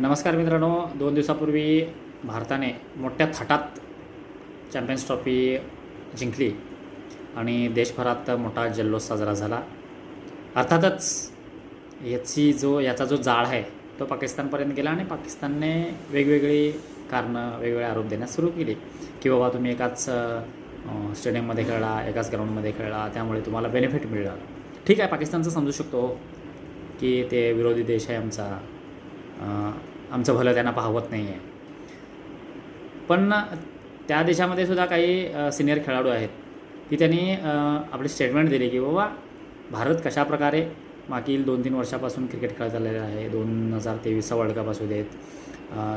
नमस्कार मित्रांनो. दोन दिवसापूर्वी भारताने मोठ्या थाटात चॅम्पियन्स ट्रॉफी जिंकली आणि देशभरात मोठा जल्लोष साजरा झाला. अर्थातच याची जो याचा जो जाळ आहे तो पाकिस्तानपर्यंत गेला आणि पाकिस्तानने वेगवेगळी कारणं वेगवेगळे आरोप देण्यास सुरू केली की बाबा तुम्ही एकाच स्टेडियममध्ये खेळला एकाच ग्राउंडमध्ये खेळला त्यामुळे तुम्हाला बेनिफिट मिळलं. ठीक आहे पाकिस्तानचं समजू शकतो की ते विरोधी देश आहे आमचा. आमचं भलं त्यांना पाहवत नाही आहे पण त्या देशामध्ये सुद्धा काही सिनियर खेळाडू आहेत. की त्यांनी आपली स्टेटमेंट दिली की बाबा भारत कशाप्रकारे मागील दोन तीन वर्षापासून क्रिकेट खेळत आलेलं आहे? दोन हजार तेवीसचा वर्ल्ड कप असू देत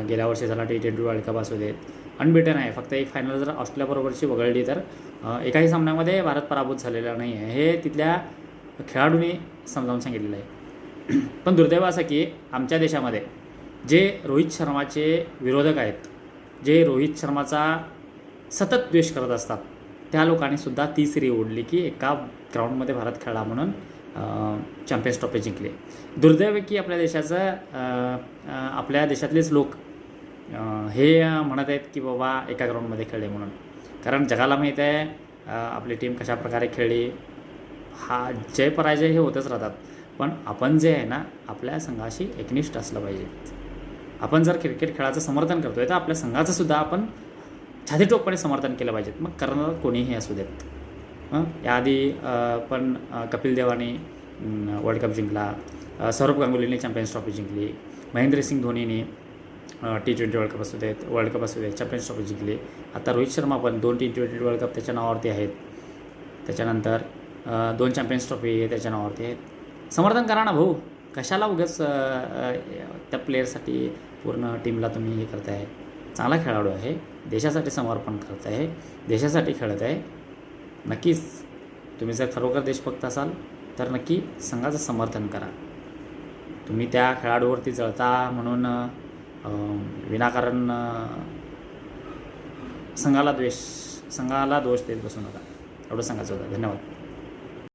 गेल्या वर्षी झाला टी ट्वेंटी वर्ल्ड कप असू देत. अनबिटन आहे. फक्त एक फायनल जर ऑस्ट्रेलियाबरोबरची वगळली तर एकाही सामन्यामध्ये भारत पराभूत झालेला नाही आहे हे तिथल्या खेळाडूंनी समजावून सांगितलेलं आहे. पण दुर्दैव असं की आमच्या देशामध्ये जे रोहित शर्माचे विरोधक आहेत जे रोहित शर्माचा सतत द्वेष करत असतात त्या लोकांनीसुद्धा ती सिरी ओढली की एका ग्राउंडमध्ये भारत खेळला म्हणून चॅम्पियन्स ट्रॉफी जिंकले. दुर्दैव की आपल्या देशाचं आपल्या देशातलेच लोक हे म्हणत आहेत की बाबा एका ग्राउंडमध्ये खेळले म्हणून. कारण जगाला माहीत आहे आपली टीम कशाप्रकारे खेळली हा जय पराजय हे होतच राहतात. पण आपण जे आहे ना आपल्या संघाशी एकनिष्ठ असलं पाहिजे. आपण जर क्रिकेट खेळाचं समर्थन करतोय तर आपल्या संघाचं सुद्धा आपण छातीटोकपणे समर्थन केलं पाहिजे मग करणार कोणीही असू देत. हं? याआधी पण कपिल देवाने वर्ल्ड कप जिंकला सौरभ गांगुलीने चॅम्पियन्स ट्रॉफी जिंकली महेंद्रसिंग धोनीने टी ट्वेंटी वर्ल्ड कप असू देत वर्ल्ड कप असू देत चॅम्पियन्स ट्रॉफी जिंकली. आता रोहित शर्मा पण दोन टी ट्वेंटी वर्ल्ड कप त्याच्या नावावरती आहेत. त्याच्यानंतर दोन चॅम्पियन्स ट्रॉफी त्याच्या नावावरती आहेत. समर्थन करा ना भाऊ. कशाला उगाच त्या प्लेयरसाठी पूर्ण टीमला तुम्ही हे करताय? चांगला खेळाडू आहे. देशासाठी समर्पण करत आहे देशासाठी खेळत आहे. नक्कीच तुम्ही जर खरोखर देशभक्त असाल तर नक्की संघाचं समर्थन करा. तुम्ही त्या खेळाडूवरती जळता म्हणून विनाकारण संघाला द्वेष संघाला दोष देत बसू नका. एवढं सांगायचं होतं. धन्यवाद.